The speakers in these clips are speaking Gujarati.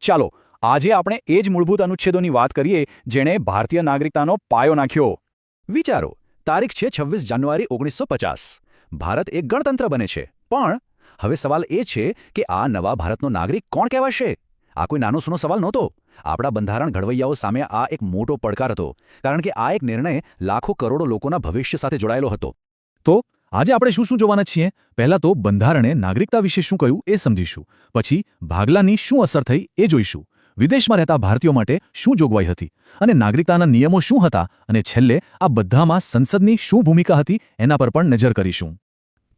ચાલો, આજે આપણે એ જ મૂળભૂત અનુચ્છેદોની વાત કરીએ, જેણે ભારતીય નાગરિકતાનો પાયો નાખ્યો. વિચારો, તારીખ છે છવ્વીસ જાન્યુઆરી ઓગણીસો ભારત એક ગણતંત્ર બને છે. પણ, હવે સવાલ એ છે કે આ નવા ભારતનો નાગરિક કોણ કહેવાશે? આ કોઈ નાનો સૂનો સવાલ નહોતો. આપણા બંધારણ ઘડવૈયાઓ સામે આ એક મોટો પડકાર હતો, કારણ કે આ એક નિર્ણય લાખો કરોડો લોકોના ભવિષ્ય સાથે જોડાયેલો હતો. તો આજે આપણે શું શું જોવાના છીએ? પહેલા તો બંધારણે નાગરિકતા વિશે શું કહ્યું એ સમજીશું. પછી ભાગલાની શું અસર થઈ એ જોઈશું. વિદેશમાં રહેતા ભારતીયો માટે શું જોગવાઈ હતી? અને નાગરિકતાના નિયમો શું હતા? અને છેલ્લે આ બધામાં સંસદની શું ભૂમિકા હતી એના પર પણ નજર કરીશું.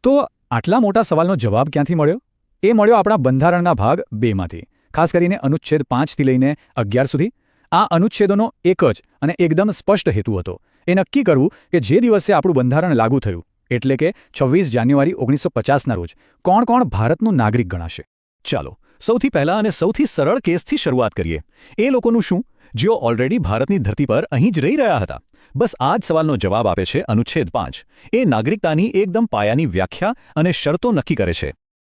તો આટલા મોટા સવાલનો જવાબ ક્યાંથી મળ્યો? એ મળ્યો આપણા બંધારણના ભાગ બેમાંથી ખાસ કરીને અનુચ્છેદ પાંચથી લઈને અગિયાર સુધી. આ અનુચ્છેદોનો એક જ અને એકદમ સ્પષ્ટ હેતુ હતો. એ નક્કી કરવું કે જે દિવસે આપણું બંધારણ લાગુ થયું એટલે કે છવ્વીસ જાન્યુઆરી ઓગણીસો પચાસના રોજ. કોણ કોણ ભારતનું નાગરિક ગણાશે? ચાલો, સૌથી પહેલા અને સૌથી સરળ કેસથી શરૂઆત કરીએ. એ લોકોનું શું? જેઓ ઓલરેડી ભારતની ધરતી પર અહીં જ રહી રહ્યા હતા. બસ આ જ સવાલનો જવાબ આપે છે અનુચ્છેદ પાંચ. એ નાગરિકતાની એકદમ પાયાની વ્યાખ્યા અને શરતો નક્કી કરે છે.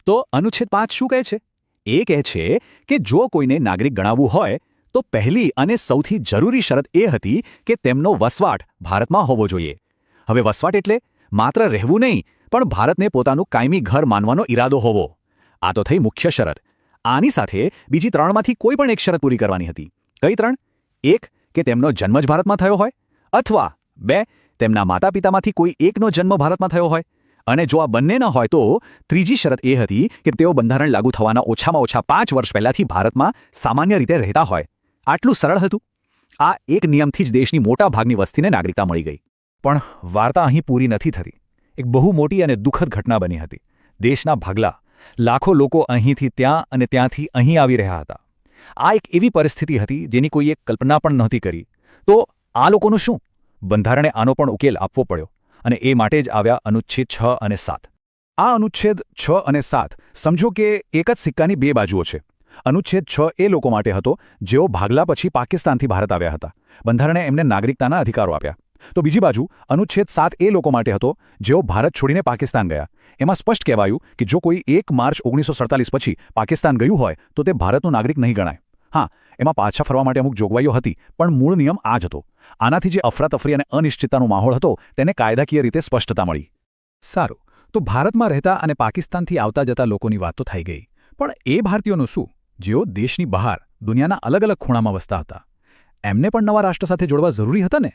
તો અનુચ્છેદ પાંચ શું કહે છે? એ કહે છે કે જો કોઈને નાગરિક ગણાવવું હોય, તો પહેલી અને સૌથી જરૂરી શરત એ હતી કે તેમનો વસવાટ ભારતમાં હોવો જોઈએ. હવે વસવાટ એટલે? માત્ર રહેવું નહીં, પણ ભારતને પોતાનું કાયમી ઘર માનવાનો ઈરાદો હોવો. આ તો થઈ મુખ્ય શરત. આની સાથે બીજી ત્રણમાંથી કોઈ પણ એક શરત પૂરી કરવાની હતી. કઈ ત્રણ? એક, કે તેમનો જન્મ જ ભારતમાં થયો હોય? અથવા, બે, તેમના માતા પિતામાંથી કોઈ એકનો જન્મ ભારતમાં થયો હોય? અને જો આ બંને ન હોય તો ત્રીજી શરત એ હતી કે તેઓ બંધારણ લાગુ થવાના ઓછામાં ઓછા પાંચ વર્ષ પહેલાથી ભારતમાં સામાન્ય રીતે રહેતા હોય. આટલું સરળ હતું. આ એક નિયમથી જ દેશની મોટા ભાગની વસ્તીને નાગરિકતા મળી ગઈ. પણ વાર્તા અહીં પૂરી નથી થતી. એક બહુ મોટી અને દુઃખદ ઘટના બની હતી. દેશના ભાગલા. લાખો લોકો અહીંથી ત્યાં અને ત્યાંથી અહીં આવી રહ્યા હતા. આ એક એવી પરિસ્થિતિ હતી જેની કોઈએ કલ્પના પણ નહોતી કરી. તો આ લોકોનું શું? બંધારણે આનો પણ ઉકેલ આપવો પડ્યો અને એ માટે જ આવ્યા અનુચ્છેદ છ અને સાત. આ અનુચ્છેદ છ અને સાત સમજો કે એક જ સિક્કાની બે બાજુઓ છે. અનુચ્છેદ છ એ લોકો માટે હતો જેઓ ભાગલા પછી પાકિસ્તાનથી ભારત આવ્યા હતા. બંધારણે એમને નાગરિકતાના અધિકારો આપ્યા. તો બીજી બાજુ, અનુચ્છેદ સાત એ લોકો માટે હતો, જેઓ ભારત છોડીને પાકિસ્તાન ગયા. એમાં સ્પષ્ટ કહેવાયું કે જો કોઈ એક માર્ચ ઓગણીસો પછી પાકિસ્તાન ગયું હોય, તો તે ભારતનું નાગરિક નહીં ગણાય. હા, એમાં પાછા ફરવા માટે અમુક જોગવાઈઓ હતી, પણ મૂળ નિયમ આ જ હતો. આનાથી જે અફરાતફરી અને અનિશ્ચિતતાનો માહોલ હતો, તેને કાયદાકીય રીતે સ્પષ્ટતા મળી. સારું, તો ભારતમાં રહેતા અને પાકિસ્તાનથી આવતા જતા લોકોની વાત તો થઈ ગઈ. પણ એ ભારતીયોનું શું? જેઓ દેશની બહાર, દુનિયાના અલગ અલગ ખૂણામાં વસતા હતા. એમને પણ નવા રાષ્ટ્ર સાથે જોડવા જરૂરી હતા ને?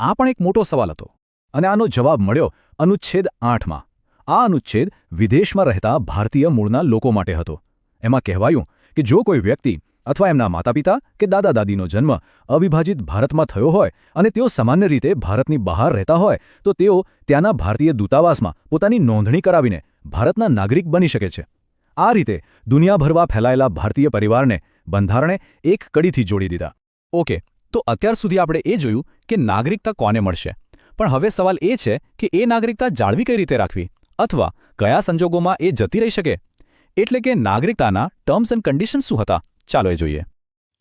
આ પણ એક મોટો સવાલ હતો અને આનો જવાબ મળ્યો અનુચ્છેદ આઠમાં. આ અનુચ્છેદ વિદેશમાં રહેતા ભારતીય મૂળના લોકો માટે હતો. એમાં કહેવાયું કે જો કોઈ વ્યક્તિ અથવા એમના માતાપિતા કે દાદા દાદીનો જન્મ અવિભાજિત ભારતમાં થયો હોય અને તેઓ સામાન્ય રીતે ભારતની બહાર રહેતા હોય, તો તેઓ ત્યાંના ભારતીય દૂતાવાસમાં પોતાની નોંધણી કરાવીને ભારતના નાગરિક બની શકે છે. આ રીતે દુનિયાભરમાં ફેલાયેલા ભારતીય પરિવારને બંધારણે એક કડીથી જોડી દીધા. ઓકે તો અત્યાર સુધી આપણે એ જોયું કે નાગરિકતા કોને મળશે. પણ હવે સવાલ એ છે કે એ નાગરિકતા જાળવી કઈ રીતે રાખવી? અથવા કયા સંજોગોમાં એ જતી રહી શકે? એટલે કે નાગરિકતાના ટર્મ્સ એન્ડ કન્ડિશન્સ શું હતા? ચાલો એ જોઈએ.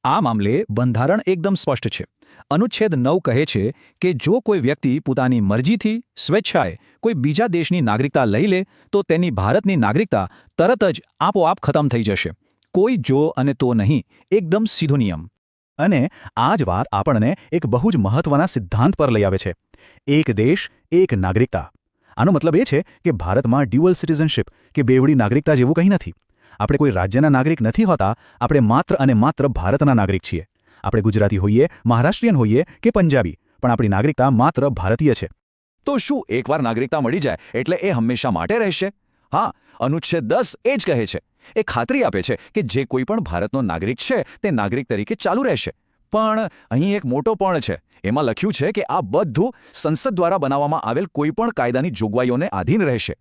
આ મામલે બંધારણ એકદમ સ્પષ્ટ છે. અનુચ્છેદ નવ કહે છે કે જો કોઈ વ્યક્તિ પોતાની મરજીથી સ્વેચ્છાએ કોઈ બીજા દેશની નાગરિકતા લઈ લે, તો તેની ભારતની નાગરિકતા તરત જ આપોઆપ ખતમ થઈ જશે. કોઈ જો અને તો નહીં. એકદમ સીધો નિયમ. અને આ જ વાત આપણને એક બહુ જ મહત્વના સિદ્ધાંત પર લઈ આવે છે. એક દેશ, એક નાગરિકતા. આનો મતલબ એ છે કે ભારતમાં ડ્યુઅલ સિટીઝનશીપ કે બેવડી નાગરિકતા જેવું કંઈ નથી. આપણે કોઈ રાજ્યના નાગરિક નથી હોતા, આપણે માત્ર અને માત્ર ભારતના નાગરિક છીએ. આપણે ગુજરાતી હોઈએ, મહારાષ્ટ્રીયન હોઈએ કે પંજાબી, પણ આપણી નાગરિકતા માત્ર ભારતીય છે. તો શું એકવાર નાગરિકતા મળી જાય એટલે એ હંમેશા માટે રહેશે? હા, અનુચ્છેદ દસ એ જ કહે છે. એ ખાતરી આપે છે કે જે કોઈ પણ ભારતનો નાગરિક છે, તે નાગરિક તરીકે ચાલુ રહેશે. પણ અહીં એક મોટો પણ છે. એમાં લખ્યું છે કે આ બધું સંસદ દ્વારા બનાવવામાં આવેલ કોઈપણ કાયદાની જોગવાઈઓને આધીન રહેશે.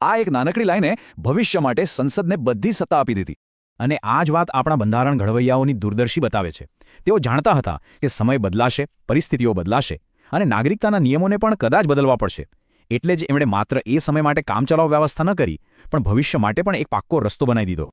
આ એક નાનકડી લાઈને ભવિષ્ય માટે સંસદને બધી સત્તા આપી દીધી. અને આ જ વાત આપણા બંધારણ ઘડવૈયાઓની દૂરદર્શી બતાવે છે. તેઓ જાણતા હતા કે સમય બદલાશે, પરિસ્થિતિઓ બદલાશે અને નાગરિકતાના નિયમોને પણ કદાચ બદલવા પડશે. એટલે જ એમણે માત્ર એ સમય માટે કામચલાઉ વ્યવસ્થા ન કરી, પણ ભવિષ્ય માટે પણ એક પાક્કો રસ્તો બનાવી દીધો.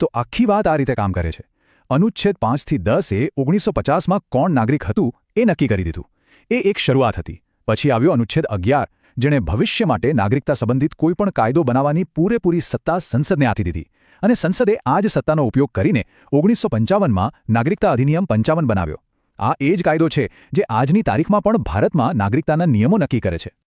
તો આખી વાત આ રીતે કામ કરે છે. અનુચ્છેદ પાંચથી દસે ઓગણીસો પચાસમાં કોણ નાગરિક હતું એ નક્કી કરી દીધું. એ એક શરૂઆત હતી. પછી આવ્યો અનુચ્છેદ અગિયાર, જેણે ભવિષ્ય માટે નાગરિકતા સંબંધિત કોઈપણ કાયદો બનાવવાની પૂરેપૂરી સત્તા સંસદને આપી દીધી. અને સંસદે આ જ સત્તાનો ઉપયોગ કરીને ઓગણીસો પંચાવનમાં નાગરિકતા અધિનિયમ પંચાવન બનાવ્યો. આ એ જ કાયદો છે જે આજની તારીખમાં પણ ભારતમાં નાગરિકતાના નિયમો નક્કી કરે છે.